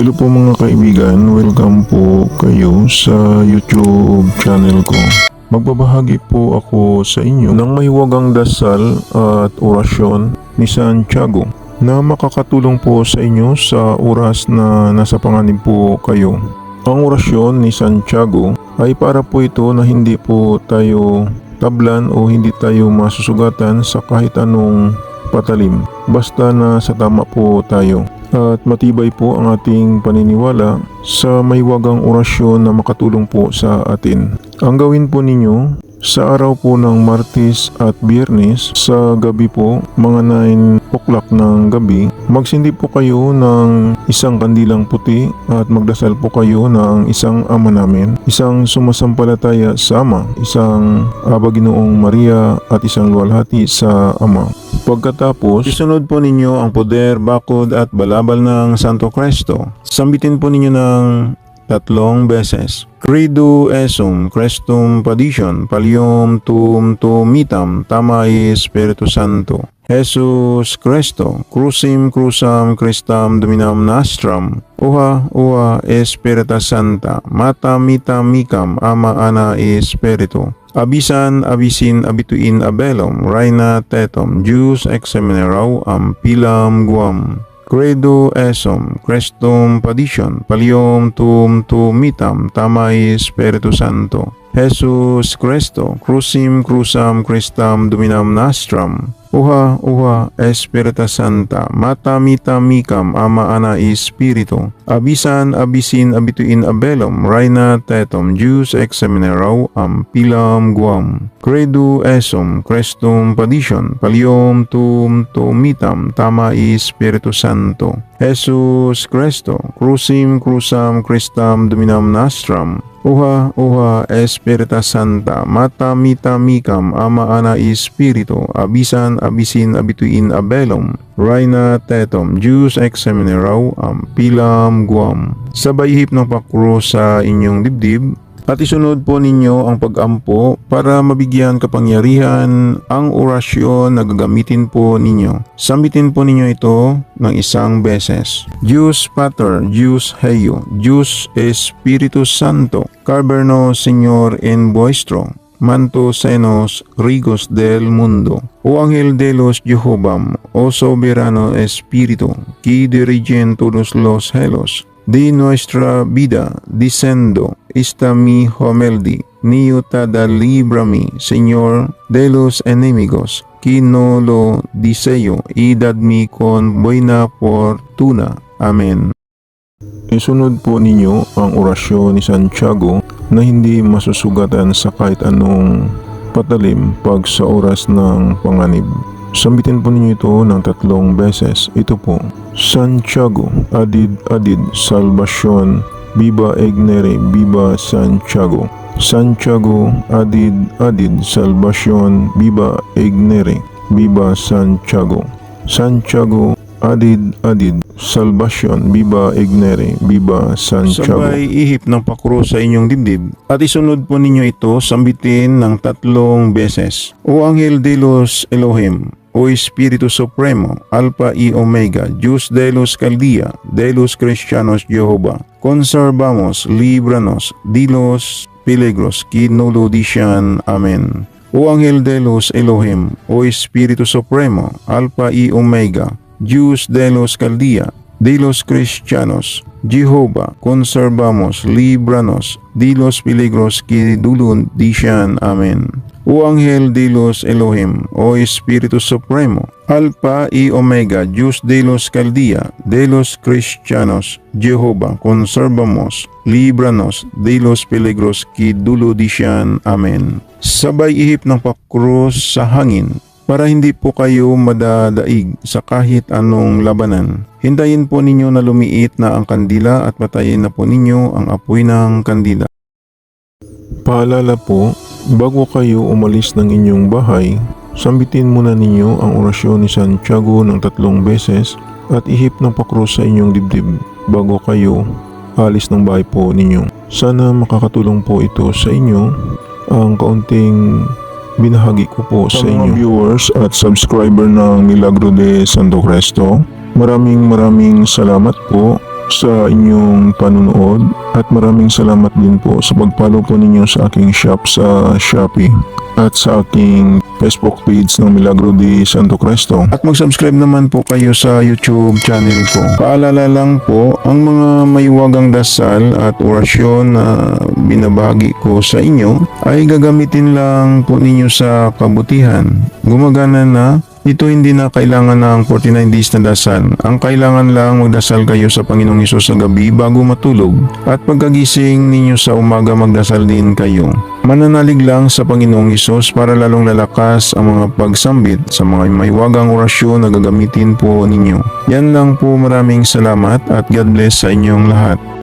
Hello po mga kaibigan, welcome po kayo sa YouTube channel ko. Magbabahagi po ako sa inyo ng mahiwagang dasal at orasyon ni Santiago na makakatulong po sa inyo sa oras na nasa panganib po kayo. Ang orasyon ni Santiago ay para po ito na hindi po tayo tablan o hindi tayo masusugatan sa kahit anong patalim. Basta na sa tama po tayo. At matibay po ang ating paniniwala sa maywagang orasyon na makatulong po sa atin. Ang gawin po ninyo sa araw po ng Martes at Biyernes sa gabi po, mga 9 o'clock ng gabi, magsindi po kayo ng isang kandilang puti at magdasal po kayo ng isang ama namin, isang sumasampalataya sa ama, isang Abaginoong Maria at isang luwalhati sa ama. Pagkatapos, isunod po ninyo ang poder, bakod at balabal ng Santo Cristo. Sambitin po ninyo ng tatlong beses. Credo esum, crestum padison, palium tum tumitam, tamai Espiritu Santo. Jesus Cristo, crucim crucam Christam dominam nostrum, uha uha Espirita Santa, mata mita mikam, ama ana Espiritu. Abisan, abisin, abituin, abelum, reina tetum, Jus exemineraw, am pilam guam. Credo esum, crestum padison, palium tum tumitam, tamai Spiritu Santo. Jesus Cristo, crucim crucam Christam dominam nostrum. Uha, uha, Espirita Santa, mata mita mikam, ama ana Espiritu. Abisan, abisin, abituin, abelum, reina tetum, Jus exemineraw, am pilam guam. Credo esum, crestum padison, palium tum tumitam, tama Espiritu Santo. Jesus Cristo, crucim crucam Christam dominam nostrum. Uha, uha, Espirita Santa, mata mita mikam, ama ana Espiritu, abisan, abisin, abituin, abelum, Reina tetum, Jus exemineraw, am pilam guam. Sabay ihip ng pakro sa inyong dibdib, at isunod po ninyo ang pag-ampo para mabigyan kapangyarihan ang orasyon na gagamitin po ninyo. Sambitin po ninyo ito ng isang beses. Deus Pater, Deus Heio, Deus Espiritu Santo, Carberno Señor en vuestro, manto senos rigos del mundo. O ángel de los Jehovam, o soberano Espíritu, que dirigen todos los cielos, de nuestra vida, diciendo, esta mi homeldi, niutada librami, Señor, de los enemigos, que no lo deseo, y dadme con buena fortuna. Amen. Isunod po ninyo ang orasyon ni Santiago na hindi masusugatan sa kahit anong patalim pag sa oras ng panganib. Sambitin po ninyo ito ng tatlong beses. Ito po, Santiago, adid adid, salvation, viva egnere, viva Santiago. Santiago, adid adid, salvation, viva egnere, viva Santiago. Santiago, adid adid, salvation, viva egnere, viva Santiago. Sabay ihip ng pakro sa inyong dibdib at isunod po ninyo ito sambitin ng tatlong beses. O Anghel de los Elohim, o Espiritu Supremo, Alpha y Omega, Dios de los Caldía, de los Cristianos Jehová, conservamos, líbranos, de los peligros que no lo dicen. Amén. O Ángel de los Elohim, o Espíritu Supremo, Alpha y Omega, Dios de los Caldía, de los Cristianos, Jehová, conservamos, líbranos, de los peligros que dulun dicen. Amén. O Ángel de los Elohim, o Espíritu Supremo, Alpha y Omega, Dios de los Caldía, de los Cristianos, Jehová, conservamos, líbranos de los peligros que dulo dicen. Amen. Sabay ihip ng pakrus sa hangin, para hindi po kayo madadaig sa kahit anong labanan. Hintayin po ninyo na lumiit na ang kandila at patayin na po ninyo ang apoy ng kandila. Paalala po, bago kayo umalis ng inyong bahay, sambitin muna ninyo ang orasyon ni Santiago ng tatlong beses at ihip ng pakrus sa inyong dibdib bago kayo alis ng bahay po ninyo. Sana makakatulong po ito sa inyo ang kaunting binahagi ko po sa, inyo. viewers at subscriber ng Milagro de Santo Cristo. Maraming maraming salamat po sa inyong panunood at maraming salamat din po sa pagpalo po ninyo sa aking shop sa Shopee at sa aking Facebook page ng Milagro de Santo Cristo. At mag-subscribe naman po kayo sa YouTube channel ko. Paalala lang po, ang mga mayuwagang dasal at orasyon na binabagi ko sa inyo ay gagamitin lang po ninyo sa kabutihan. Gumagana na ito hindi na kailangan ng 49 days na dasal. Ang kailangan lang magdasal kayo sa Panginoong Isus sa gabi bago matulog. At pagkagising ninyo sa umaga magdasal din kayo. Mananalig lang sa Panginoong Isus para lalong lalakas ang mga pagsambit sa mga maywagang orasyon na gagamitin po ninyo. Yan lang po maraming salamat at God bless sa inyong lahat.